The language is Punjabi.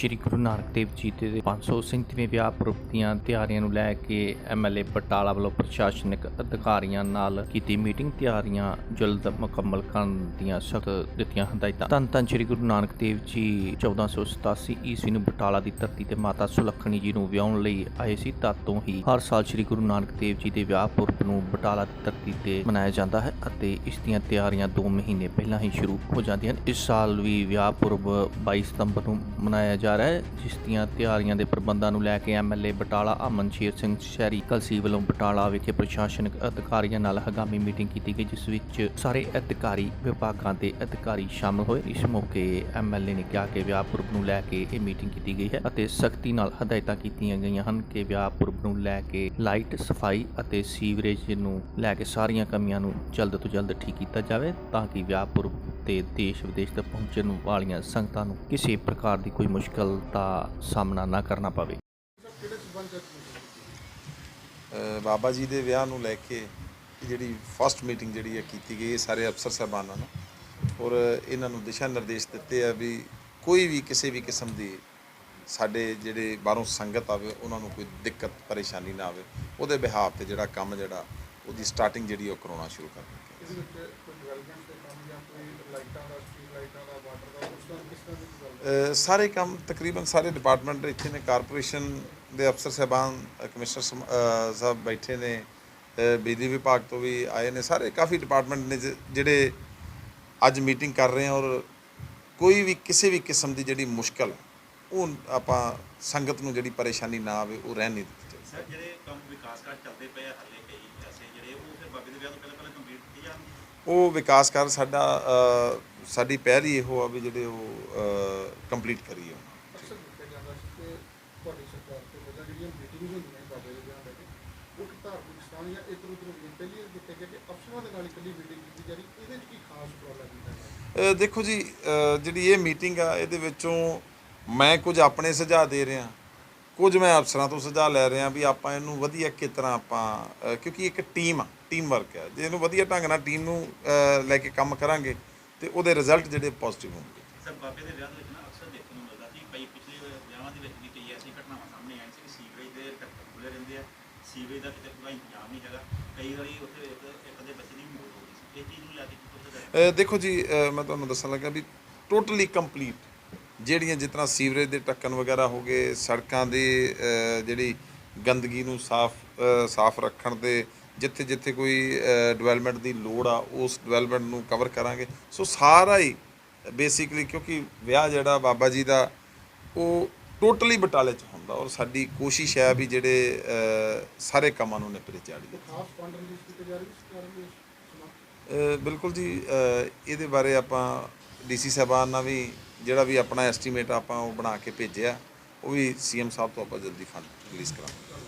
ਸ੍ਰੀ ਗੁਰੂ ਨਾਨਕ ਦੇਵ ਜੀ ਦੇ 537ਵੇਂ ਵਿਆਹ ਪੁਰਬ ਦੀਆਂ ਤਿਆਰੀਆਂ ਨੂੰ ਲੈ ਕੇ ਐਮਐਲਏ ਬਟਾਲਾ ਵੱਲੋਂ ਪ੍ਰਸ਼ਾਸਨਿਕ ਅਧਿਕਾਰੀਆਂ ਨਾਲ ਕੀਤੀ ਮੀਟਿੰਗ। ਤਿਆਰੀਆਂ ਜਲਦ ਮੁਕੰਮਲ ਕਰਨ ਦੀਆਂ ਸਖਤ ਦਿੱਤੀਆਂ ਹਦਾਇਤਾਂ। ਧੰਨ ਧੰਨ ਸ੍ਰੀ ਗੁਰੂ ਨਾਨਕ ਦੇਵ ਜੀ 1487 ਈਸਵੀ ਨੂੰ ਬਟਾਲਾ ਦੀ ਧਰਤੀ ਤੇ ਮਾਤਾ ਸੁਲੱਖਣੀ ਜੀ ਨੂੰ ਵਿਆਹਣ ਲਈ ਆਏ ਸੀ। ਤਦ ਤੋਂ ਹੀ ਹਰ ਸਾਲ ਸ੍ਰੀ ਗੁਰੂ ਨਾਨਕ ਦੇਵ ਜੀ ਦੇ ਵਿਆਹ ਪੁਰਬ ਨੂੰ ਬਟਾਲਾ ਦੀ ਧਰਤੀ ਤੇ ਮਨਾਇਆ ਜਾਂਦਾ ਹੈ ਅਤੇ ਇਸ ਦੀਆਂ ਤਿਆਰੀਆਂ 2 ਮਹੀਨੇ ਪਹਿਲਾਂ ਹੀ ਸ਼ੁਰੂ ਹੋ ਜਾਂਦੀਆਂ ਹਨ। ਇਸ ਸਾਲ ਵੀ ਵਿਆਹ ਪੁਰਬ 22 ਸਤੰਬਰ ਨੂੰ ਮਨਾਇਆ ਜਾ ਰਿਹਾ ਹੈ, ਜਿਸ ਤਿਆਰੀਆਂ ਦੇ ਪ੍ਰਬੰਧਾਂ ਨੂੰ ਲੈ ਕੇ ਐਮਐਲਏ ਬਟਾਲਾ ਅਮਨ ਸਿੰਘ ਸ਼ਹਿਰੀ ਕਲਸੀ ਵੱਲੋਂ ਬਟਾਲਾ ਵਿਖੇ ਪ੍ਰਸ਼ਾਸਨਿਕ ਅਧਿਕਾਰੀਆਂ ਨਾਲ ਹਗਾਮੀ ਮੀਟਿੰਗ ਕੀਤੀ ਗਈ, ਜਿਸ ਵਿੱਚ ਸਾਰੇ ਅਧਿਕਾਰੀ ਵਿਭਾਗਾਂ ਦੇ ਅਧਿਕਾਰੀ ਸ਼ਾਮਲ ਹੋਏ। ਇਸ ਮੌਕੇ ਐਮਐਲਏ ਨੇ ਕਿਹਾ ਕਿ ਵਿਆਹ ਪੁਰਬ ਨੂੰ ਲੈ ਕੇ ਇਹ ਮੀਟਿੰਗ ਕੀਤੀ ਗਈ ਹੈ ਅਤੇ ਸਖਤੀ ਨਾਲ ਹਦਾਇਤਾਂ ਕੀਤੀਆਂ ਗਈਆਂ ਹਨ ਕਿ ਵਿਆਹ ਪੁਰਬ ਨੂੰ ਲੈ ਕੇ ਲਾਈਟ, ਸਫ਼ਾਈ ਅਤੇ ਸੀਵਰੇਜ ਨੂੰ ਲੈ ਕੇ ਸਾਰੀਆਂ ਕਮੀਆਂ ਨੂੰ ਜਲਦ ਤੋਂ ਜਲਦ ਠੀਕ ਕੀਤਾ ਜਾਵੇ ਤਾਂ ਕਿ ਵਿਆਹ ਪੁਰਬ ਤੇ ਦੇਸ਼ ਵਿਦੇਸ਼ ਤੱਕ ਪਹੁੰਚਣ ਵਾਲੀਆਂ ਸੰਗਤਾਂ ਨੂੰ ਕਿਸੇ ਪ੍ਰਕਾਰ ਦੀ ਕੋਈ ਮੁਸ਼ਕਲ ਦਾ ਸਾਹਮਣਾ ਨਾ ਕਰਨਾ ਪਵੇ। ਬਾਬਾ ਜੀ ਦੇ ਵਿਆਹ ਨੂੰ ਲੈ ਕੇ ਜਿਹੜੀ ਫਸਟ ਮੀਟਿੰਗ ਜਿਹੜੀ ਹੈ ਕੀਤੀ ਗਈ ਸਾਰੇ ਅਫਸਰ ਸਾਹਿਬਾਨਾਂ ਨੂੰ। ਔਰ ਇਹਨਾਂ ਨੂੰ ਦਿਸ਼ਾ ਨਿਰਦੇਸ਼ ਦਿੱਤੇ ਆ ਵੀ ਕੋਈ ਵੀ ਕਿਸੇ ਵੀ ਕਿਸਮ ਦੀ ਸਾਡੇ ਜਿਹੜੇ ਬਾਹਰੋਂ ਸੰਗਤ ਆਵੇ, ਉਹਨਾਂ ਨੂੰ ਕੋਈ ਦਿੱਕਤ, ਪਰੇਸ਼ਾਨੀ ਨਾ ਆਵੇ। ਉਹਦੇ ਬਿਹਾਫ ਤੇ ਜਿਹੜਾ ਕੰਮ ਜਿਹੜਾ ਉਹਦੀ ਸਟਾਰਟਿੰਗ ਜਿਹੜੀ ਉਹ ਕਰਾਉਣਾ ਸ਼ੁਰੂ ਕਰ ਦਿੱਤੀ। ਇਹਦੇ ਵਿੱਚ ਕੋਈ ਡਿਵੈਲਪਮੈਂਟ ਦੇ ਕੰਮ ਜਾਂ ਕੋਈ ਲਾਈਟਾਂ ਦਾ ਸਟਰੀਟ ਲਾਈਟਾਂ ਦਾ ਵਾਟਰ ਦਾ ਉਸ ਤਰ੍ਹਾਂ ਕਿਸ ਤਰ੍ਹਾਂ ਦੀ ਗੱਲ ਅ, ਸਾਰੇ ਕੰਮ ਤਕਰੀਬਨ ਸਾਰੇ ਡਿਪਾਰਟਮੈਂਟ ਇੱਥੇ ਨੇ ਕਾਰਪੋਰੇਸ਼ਨ ਦੇ ਅਫਸਰ ਸਾਹਿਬਾਨ ਕਮਿਸ਼ਨਰ ਸਾਹਿਬ ਬੈਠੇ ਨੇ ਬਿਜਲੀ ਵਿਭਾਗ ਤੋਂ ਵੀ ਆਏ ਨੇ ਸਾਰੇ ਕਾਫੀ ਡਿਪਾਰਟਮੈਂਟ ਨੇ ਜਿਹੜੇ ਅੱਜ ਮੀਟਿੰਗ ਕਰ ਰਹੇ ਆ ਔਰ ਕੋਈ ਵੀ ਕਿਸੇ ਵੀ ਕਿਸਮ ਦੀ ਜਿਹੜੀ ਮੁਸ਼ਕਲ ਉਹ ਆਪਾਂ ਸੰਗਤ ਨੂੰ ਜਿਹੜੀ ਪਰੇਸ਼ਾਨੀ ਨਾ ਆਵੇ ਉਹ ਰਹਿਣ ਨਹੀਂ ਦਿੱਤੀ ਜਾਵੇ। ਸਰ ਜਿਹੜੇ ਕੰਮ ਵਿਕਾਸ ਕਾਰਜ ਚੱਲਦੇ ਪਏ ਆ ਹਾਲੇ ਕਈ ਐਸੇ ਜਿਹੜੇ ਉਹ ਫਿਰ ਬਾਬੇ ਦੇ ਵਿਆਹ ਤੋਂ ਪਹਿਲਾਂ ਪਹਿਲਾਂ ਕੰਪਲੀਟ ਕੀਤੇ ਜਾਣਗੇ ਉਹ ਵਿਕਾਸ ਕਰ ਸਾਡਾ ਸਾਡੀ ਪਹਿਲ ਹੀ ਇਹੋ ਆ ਵੀ ਜਿਹੜੇ ਉਹ ਕੰਪਲੀਟ ਕਰੀਏ। ਅਕਸਰ ਦੇਖਿਆ ਜਾਂਦਾ ਸੀ ਕਿ ਤੁਹਾਡੀ ਸਰਕਾਰ ਤੋਂ ਪਹਿਲਾਂ ਜਿਹੜੀਆਂ ਮੀਟਿੰਗਸ ਹੁੰਦੀਆਂ ਸੀ ਬਾਬੇ ਦੇ ਵਿਆਹ ਲੈ ਕੇ ਉਹ ਇੱਕ ਧਾਰਮਿਕ ਸਥਾਨ ਜਾਂ ਇੱਧਰ ਉੱਧਰ ਹੁੰਦੀਆਂ ਪਹਿਲੀ ਇਹ ਦੇਖਿਆ ਗਿਆ ਕਿ ਅਫਸਰਾਂ ਦੇ ਨਾਲ ਇਕੱਲੀ ਮੀਟਿੰਗ ਕੀਤੀ ਜਾ ਰਹੀ ਇਹਦੇ ਵਿੱਚ ਕੀ ਖਾਸ ਉਪਰਾਲਾ ਕੀਤਾ ਗਿਆ ਅ, ਦੇਖੋ ਜੀ ਜਿਹੜੀ ਇਹ ਮੀਟਿੰਗ ਆ ਇਹਦੇ ਵਿੱਚੋਂ ਮੈਂ ਕੁਝ ਆਪਣੇ ਸੁਝਾਅ ਦੇ ਰਿਹਾ। ਕੁਝ ਮੈਂ ਅਫਸਰਾਂ ਤੋਂ ਸੁਝਾਅ ਲੈ ਰਿਹਾ ਵੀ ਆਪਾਂ ਇਹਨੂੰ ਵਧੀਆ ਕਿਸ ਤਰ੍ਹਾਂ ਆਪਾਂ ਕਿਉਂਕਿ ਇੱਕ ਟੀਮ ਆ ਟੀਮ ਵਰਕ ਹੈ ਜੇ ਇਹਨੂੰ ਵਧੀਆ ਢੰਗ ਨਾਲ ਟੀਮ ਨੂੰ ਲੈ ਕੇ ਕੰਮ ਕਰਾਂਗੇ ਤੇ ਉਹਦੇ ਰਿਜ਼ਲਟ ਜਿਹੜੇ ਪੋਜ਼ਿਟਿਵ ਹੋਣਗੇ। ਸਰ ਬਾਬੇ ਦੇ ਵਿਆਹ ਦੇ ਵਿੱਚ ਨਾ ਅਕਸਰ ਦੇਖਣ ਨੂੰ ਮਿਲਦਾ ਸੀ ਕਈ ਪਿਛਲੇ ਵਿਆਹਾਂ ਦੇ ਵਿੱਚ ਵੀ ਕਈ ਐਸੀ ਘਟਨਾਵਾਂ ਸਾਹਮਣੇ ਆਈਆਂ ਸੀ ਕਿ ਸੀਵਰੇਜ ਦੇ ਟੱਕਰ ਖੁੱਲੇ ਰਹਿੰਦੇ ਆ ਸੀਵਰੇਜ ਦਾ ਕਿਤੇ ਪੂਰਾ ਇੰਤਜ਼ਾਮ ਨਹੀਂ ਹੈਗਾ। ਕਈ ਵਾਰੀ ਉੱਥੇ ਇੱਕ ਇੱਕ ਦੇ ਬੱਚੇ ਦੀ ਮੌਤ ਹੋ ਗਈ ਸੀ। ਇਹ ਚੀਜ਼ ਨੂੰ ਲੈ ਕੇ ਕੀ ਕੁਝ ਅ, ਦੇਖੋ ਜੀ ਮੈਂ ਤੁਹਾਨੂੰ ਦੱਸਣ ਲੱਗਾ ਵੀ ਟੋਟਲੀ ਕੰਪਲੀਟ ਜਿਹੜੀਆਂ ਜਿਸ ਤਰ੍ਹਾਂ ਸੀਵਰੇਜ ਦੇ ਟੱਕਣ ਵਗੈਰਾ ਹੋ ਗਏ, ਸੜਕਾਂ ਦੀ ਜਿਹੜੀ ਗੰਦਗੀ ਨੂੰ ਸਾਫ਼ ਸਾਫ਼ ਰੱਖਣ ਤੇ ਜਿੱਥੇ ਜਿੱਥੇ ਕੋਈ ਡਿਵੈਲਪਮੈਂਟ ਦੀ ਲੋੜ ਆ, ਉਸ ਡਿਵੈਲਪਮੈਂਟ ਨੂੰ ਕਵਰ ਕਰਾਂਗੇ। ਸੋ ਸਾਰਾ ਹੀ ਬੇਸਿਕਲੀ ਕਿਉਂਕਿ ਵਿਆਹ ਜਿਹੜਾ ਬਾਬਾ ਜੀ ਦਾ, ਉਹ ਟੋਟਲੀ ਬਟਾਲੇ ਚ ਹੁੰਦਾ ਔਰ ਸਾਡੀ ਕੋਸ਼ਿਸ਼ ਹੈ ਵੀ ਜਿਹੜੇ ਸਾਰੇ ਕੰਮਾਂ ਨੂੰ ਨਿਪਰੇ ਚਾੜੀਏ ਖਾਸ ਫੰਡ ਰਿਲੀਜ਼ ਕੀਤੇ ਜਾ ਰਹੇ ਸੀ ਸਰਕਾਰ ਦੇ ਬਿਲਕੁਲ ਜੀ ਇਹਦੇ ਬਾਰੇ ਆਪਾਂ ਡੀਸੀ ਸਾਹਿਬਾਨ ਨਾਲ ਵੀ ਜਿਹੜਾ ਵੀ ਆਪਣਾ ਐਸਟੀਮੇਟ ਆਪਾਂ ਉਹ ਬਣਾ ਕੇ ਭੇਜਿਆ, ਉਹ ਵੀ ਸੀਐਮ ਸਾਹਿਬ ਤੋਂ ਆਪਾਂ ਜਲਦੀ ਫੰਡ ਰਿਲੀਜ਼ ਕਰਾਂਗੇ।